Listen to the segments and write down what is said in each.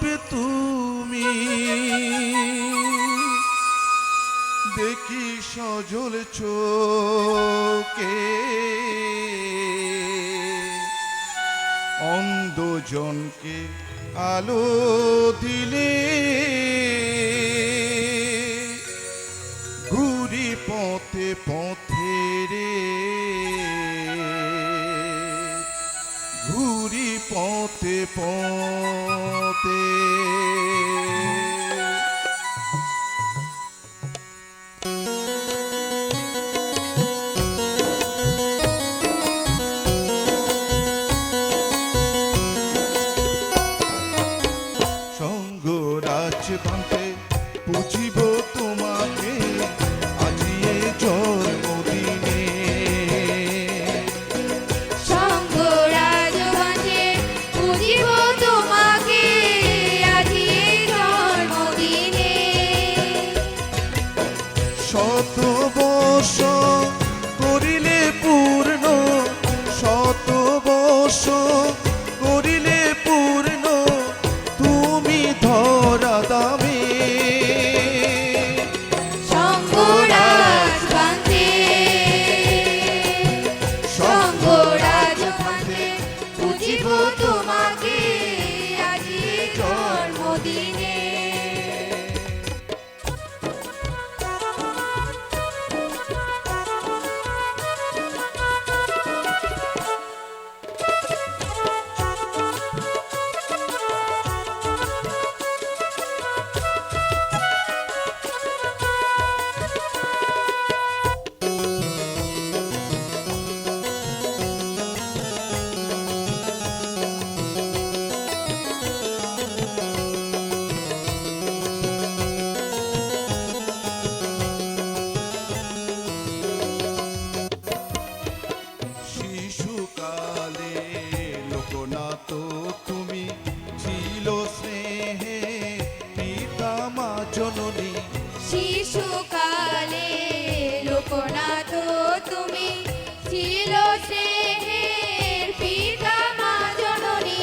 রূপে তুমি। দেখি সজল চোকে অন্ধজনকে আলো দিলে। ঘুরি পথে পথে পথে পথে। সঙ্গরাজ বাঁধে বুঝিব তোমাকে বর্ষ করিলে পূর্ণ শত বর্ষ করিলে পূর্ণ তুমি ধরা দামে। সঙ্গরাজ বুঝিব তোমাকে ছিল স্নেহের পিতা মা জননী।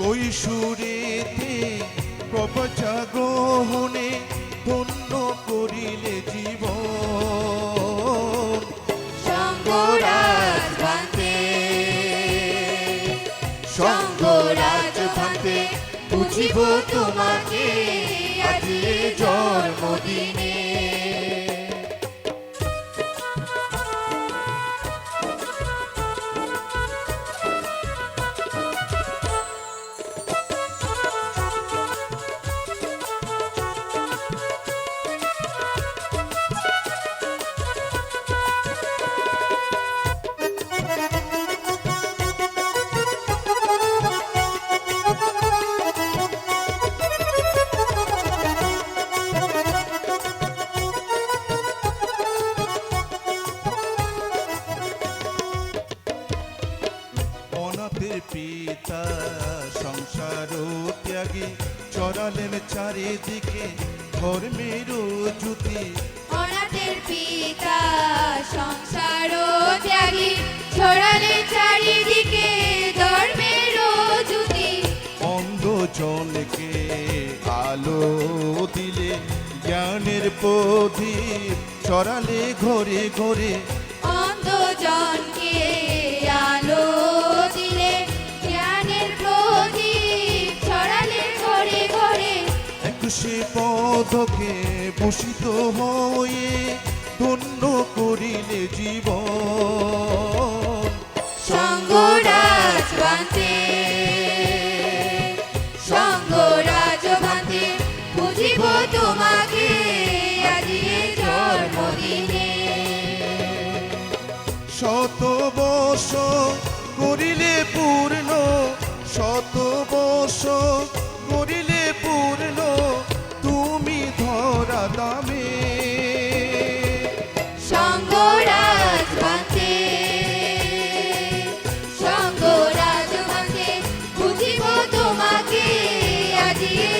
কৈশোরেতে প্রপচা গ্রহণে ধন্য করিলে জীবন। সঙ্গরাজ বাঁধে সঙ্গরাজ ভাতে বুঝিব তোমাকে আজি এ জন্মদিনে। সংসার ত্যাগী চড়ালেন চারিদিকে ধর্মের জ্যোতি। অনাথের পিতা সংসার ত্যাগী ছড়ালে চারিদিকে ধর্মের জ্যোতি। অন্ধজনকে আলো দিলে জ্ঞানের প্রদীপ চড়ালে ঘরে ঘরে অন্ধজনকে আলো একুশে পদকে ভূষিত হয়ে ধন্য করিলে জীবন। সঙ্গরাজ বাঁধে সঙ্গরাজ বাঁধে বুঝিব তোমাকে আজি জন্মদিনে। শত বর্ষ করিলে পূর্ণ সঙ্গরাজ